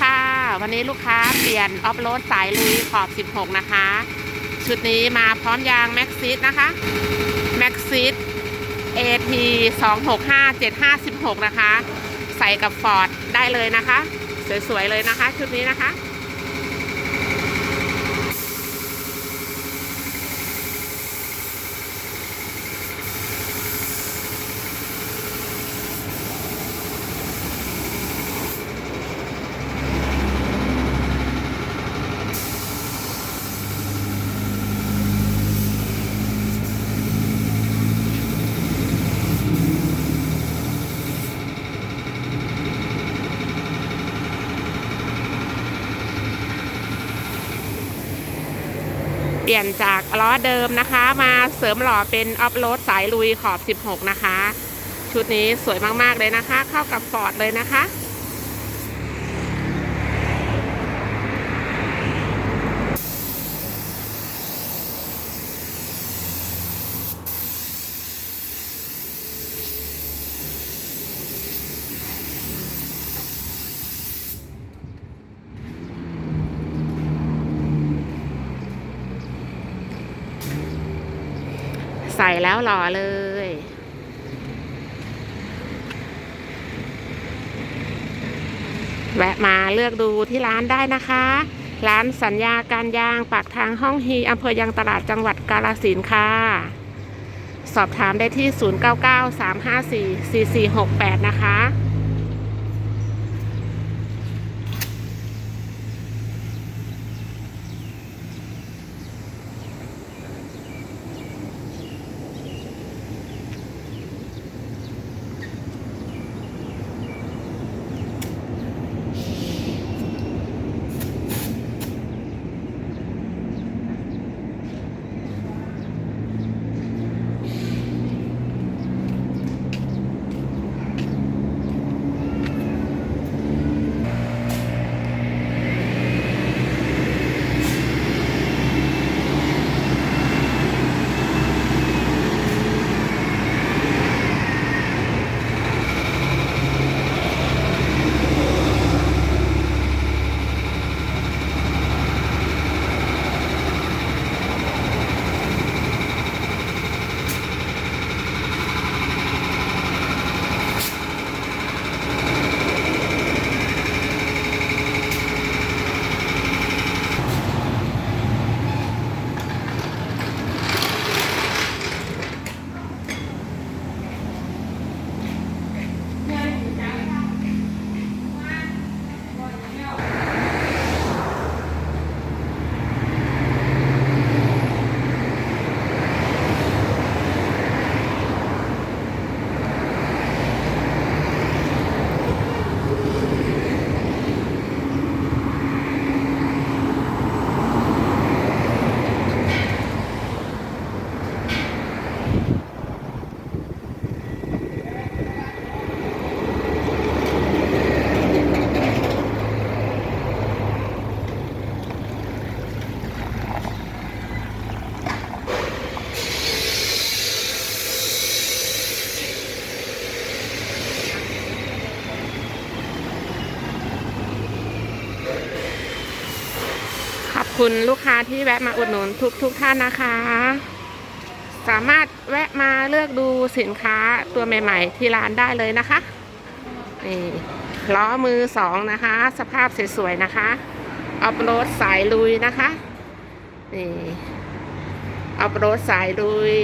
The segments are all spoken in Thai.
ค่ะ วันนี้ลูกค้าเปลี่ยนออฟโรดสายลุยขอบ 16 นะคะ ชุดนี้มาพร้อมยางแม็กซิสนะคะแม็กซิส AT 265 7516นะคะ ใส่กับฟอร์ดได้เลยนะคะ สวยๆเลยนะคะ ชุดนี้นะคะ ปลี่ยนจากล้อเดิมนะคะ มาเสริมหล่อเป็นออฟโรดสายลุยขอบ 16 นะคะ ชุดนี้สวยมาก ๆ เลยนะคะ เข้ากับฟอร์ดเลยนะคะ ใส่แล้วหล่อเลย แวะมาเลือกดูที่ร้านได้นะคะ ร้านสัญญาการยางปากทางห้องฮีอำเภอยางตลาดจังหวัดกาลสินค่ะ สอบถามได้ที่ 0993544468 นะคะ คุณลูกค้าที่แวะมาอุดหนุนทุกทุกท่านนะคะ สามารถแวะมาเลือกดูสินค้าตัวใหม่ ๆ ที่ร้านได้เลยนะคะนี่ล้อมือสองนะคะ สภาพสวยๆนะคะออฟโรดสายลุยนะคะนี่ออฟโรดสายลุย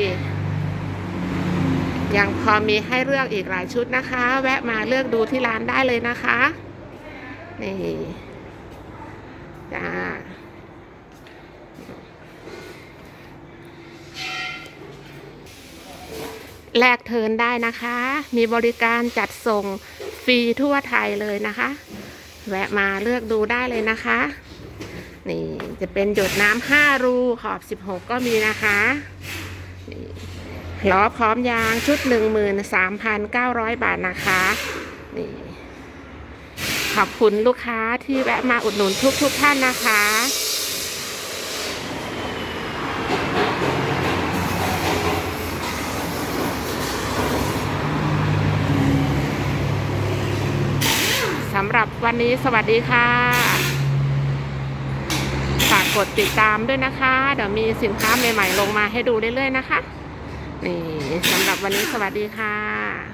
ยังพอมีให้เลือกอีกหลายชุดนะคะ แวะมาเลือกดูที่ร้านได้เลยนะคะ นี่จ้า แลกเทินได้นะคะ มีบริการจัดส่งฟรีทั่วไทยเลยนะคะ แวะมาเลือกดูได้เลยนะคะ นี่จะเป็นหยดน้ำห้ารูขอบ16ก็มีนะคะนี่ล้อพร้อมยางชุด13,900บาทนะคะนี่ขอบคุณลูกค้าที่แวะมาอุดหนุนทุกๆทท่านนะคะำหรับวันนี้สวัสดีค่ะ ฝากกดติดตามด้วยนะคะ เดี๋ยวมีสินค้าใหม่ๆลงมาให้ดูเรื่อยๆนะคะ นี่สำหรับวันนี้สวัสดีค่ะ